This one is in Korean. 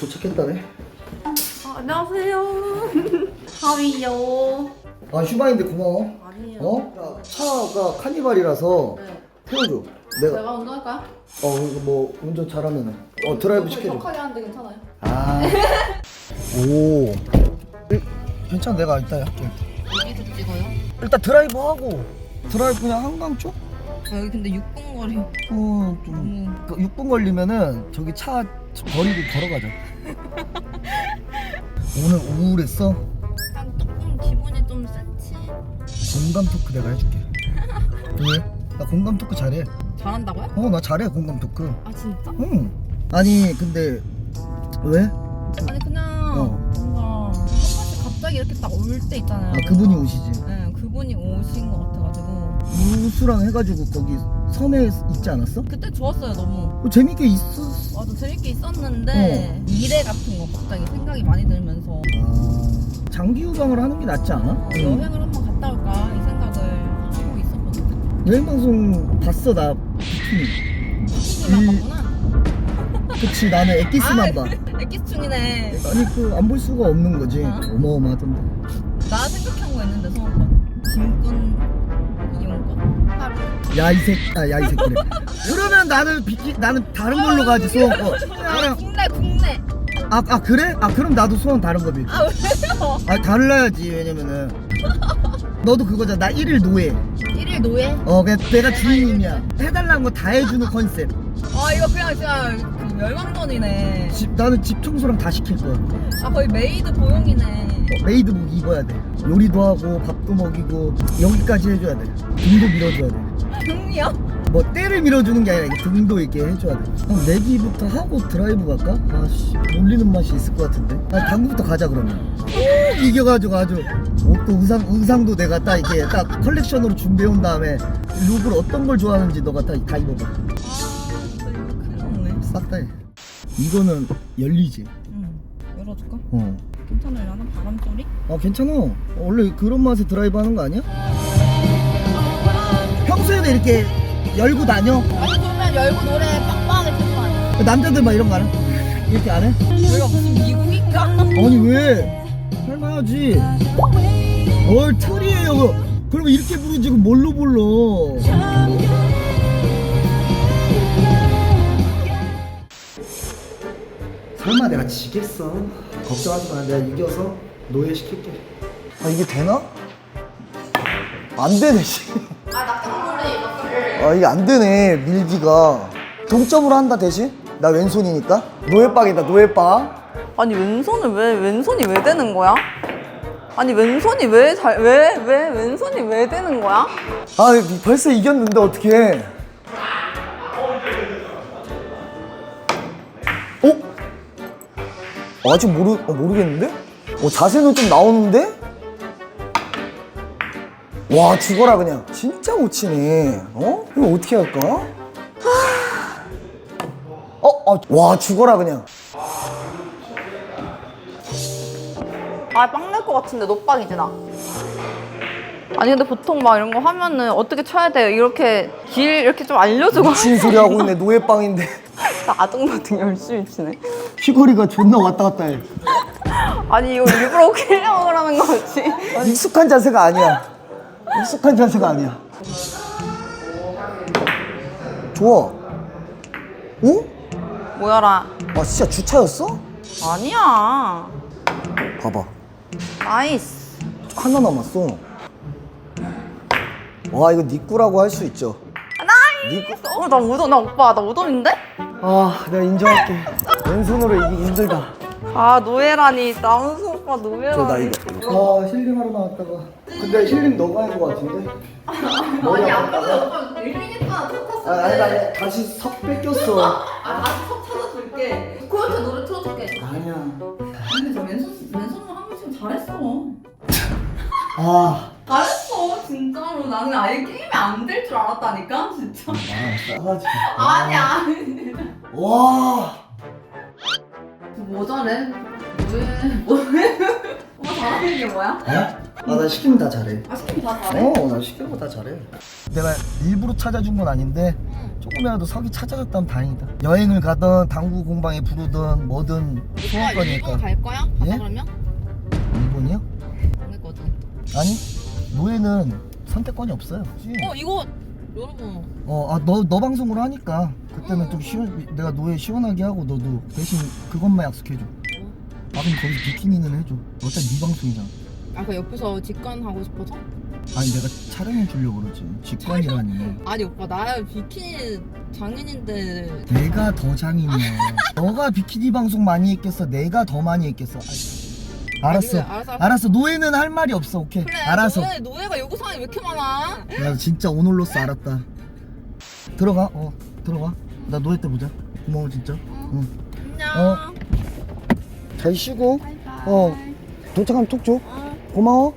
도착했다네. 아, 안녕하세요. 하위요. 아 휴방인데 고마워. 아니에요. 어? 야, 차가 카니발이라서 네. 태워줘. 내가 제가 운전할까요? 어 이거 뭐 운전 잘하면은 어 드라이브 시켜줘. 격하게 하는데 괜찮아요? 아. 오. 이- 괜찮아 내가 이따 할게. 어디서 찍어요? 일단 드라이브 하고 드라이브 그냥 한강 쪽? 아, 여기 근데 6분 거리. 어, 좀 너무. 그 6분 걸리면은 저기 차 버리고 걸어가자. 오늘 우울했어? 약간 조금 기분이 좀 센치. 공감 토크 내가 해줄게. 왜? 나 공감 토크 잘해. 잘한다고요? 어, 나 잘해 공감 토크. 아 진짜? 응. 아니 근데 왜? 아니 그냥 어. 뭔가 한 번씩 갑자기 이렇게 딱 올 때 있잖아요. 아 그분이 오시지. 네, 그분이 오신 것 같아가지고 우수랑 해가지고 거기 섬에 있지 않았어? 그때 좋았어요 너무. 어, 재밌게 있었어. 맞아 재밌게 있었는데 미래 같은 거 갑자기 생각이 많이 들면서 아, 장기 휴방을 하는 게 낫지 않아? 어, 여행을 한번 갔다 올까 이 생각을 하고 있었거든요. 여행 방송 봤어 나 비키니. 키스만 음. 봤구나. 그치 나는 엑기스만 봐. 엑기스충이네. 아니 그 안 볼 수가 없는 거지. 어? 어마어마하던데. 나 생각한 거 있는데 소원권. 짐꾼. 야 이 새끼, 아 야 이 새끼래. 그러면 나는 비키 나는 다른 걸로 가지 소원 거. 아, 국내 국내. 아, 아 그래? 아 그럼 나도 소원 다른 거 빌게. 아 왜요? 아 달라야지 왜냐면은 너도 그거잖아 나 1일 노예 일일 노예? 어 그냥 내가 주인님이야 해달라는 거 다 해주는 컨셉 아 이거 그냥 진짜 그 멸망전이네. 집 나는 집 청소랑 다 시킬 거야 아 거의 메이드 고용이네. 메이드복 입어야 돼 요리도 하고 밥도 먹이고 여기까지 해줘야 돼 등도 밀어줘야 등이요? 돼뭐 때를 밀어주는 게 아니라 이게 등도 이렇게 해줘야 돼 그럼 내기부터 하고 드라이브 갈까? 아씨 놀리는 맛이 있을 것 같은데 아 당구부터 가자 그러면 꼭 이겨가지고 아주 옷도 의상, 의상도 내가 딱 이렇게 딱 컬렉션으로 준비해온 다음에 룩을 어떤 걸 좋아하는지 너가 다, 다 입어봐 아 진짜 이거 큰일 났네. 싹다 해. 이거는 열리지. 응. 열어줄까? 어. 괜찮으려나? 바람 소리? 아 괜찮아. 원래 그런 맛에 드라이브 하는 거 아니야? 평소에도 이렇게 열고 다녀? 아니 그러면 열고 노래 빵빵하게 틀거 아니야? 남자들 막 이런 거 안 해? 이렇게 안 해? 내가 무슨 미국인가? 아니 왜? 할만하지. 어 틀이에요. 그럼 이렇게 부르지 그 뭘로 불러? 설마 내가 지겠어? 걱정하지 마. 내가 이겨서 노예시킬게. 아 이게 되나? 안 되네 씨. 아 낙장놀이 아 이게 안 되네 밀기가. 동점으로 한다 대신? 나 왼손이니까. 노예빵이다 노예빵. 아니 왼손을 왜 왼손이 왜 되는 거야? 아니 왼손이 왜 잘 왜 왜 왼손이 왜 되는 거야? 아 벌써 이겼는데 어떡해 어? 아직 모르, 어, 모르겠는데? 어, 자세는 좀 나오는데? 와 죽어라 그냥 진짜 못 치네 어? 이거 어떻게 할까? 하... 어? 어? 와 죽어라 그냥 아빵낼것 같은데 노빵이지 나. 아니 근데 보통 막 이런 거 하면은 어떻게 쳐야 돼요? 이렇게 길 이렇게 좀 알려주고 미친 소리 하고 있네 노예빵인데 나 아등바등 열심히 치네. 휘거리가 존나 왔다 갔다 해 아니 이거 일부러 웃기려고 그러는 거지. 익숙한 자세가 아니야. 익숙한 자세가 아니야. 좋아. 어? 뭐야라. 아 진짜 주차였어? 아니야. 봐봐. 나이스. 하나 남았어. 와 이거 니꾸라고 할 수 있죠. 나이스. 어나 우동 나 오빠 나 우동인데? 아 내가 인정할게. 왼손으로 이기기 힘들다. 아 노예라니 나은수 오빠 저나 노예라니. 이거. 아 힐링하러 나왔다가. 근데 힐링 너가 한거 같은데? 아니 아까 전에 오빠 첫 탔을 아, 아니 아니 다시 석 뺏겼어. 아 다시 석 찾아줄게 코요태 노래 틀어줄게 아니야. 근데 저 왼손, 왼손으로 한 번씩 잘했어 아. 잘했어 진짜로 나는 아예 게임이 안 될 줄 알았다니까 진짜 아, 싸가지. 아니야 와. 뭐 잘해? 뭐 잘하는 게 뭐야? 어? 아나 시키면 다 잘해 아 시키면 다 잘해? 어, 나 시키는 거 다 잘해. 내가 일부러 찾아준 건 아닌데 조금이라도 석이 찾아줬다면 다행이다. 여행을 가든 당구 공방에 부르든 뭐든 오빠 일본 소원거니까. 갈 거야? 가자 예? 그러면? 일본이요? 보냈거든 아니 노예는 선택권이 없어요. 어 이거 여러분 어, 아, 너, 너 방송으로 하니까 그때는 좀 시원, 내가 노예 시원하게 하고 너도 대신 그것만 약속해줘. 아, 그럼 거기 비키니는 해줘. 어차피 네 방송이잖아. 아그 옆에서 직관하고 싶어서? 아니, 내가 촬영해 주려고 그러지. 직관이라니. 아니 오빠 나 비키니 장인인데 내가 더 장인이야. 너가 비키니 방송 많이 했겠어. 내가 더 많이 했겠어. 아이, 알았어. 아니, 알았어, 알았어. 노예는 할 말이 없어. 오케이. 그래 알았어. 노예, 노예가 요구사항이 왜 이렇게 많아? 나 진짜 오늘로써 알았다. 들어가. 어, 들어가. 나 노예 때 보자. 고마워 진짜. 응. 안녕 어. 잘 쉬고. 바이바이 어. 도착하면 톡 줘. 어. 고마워.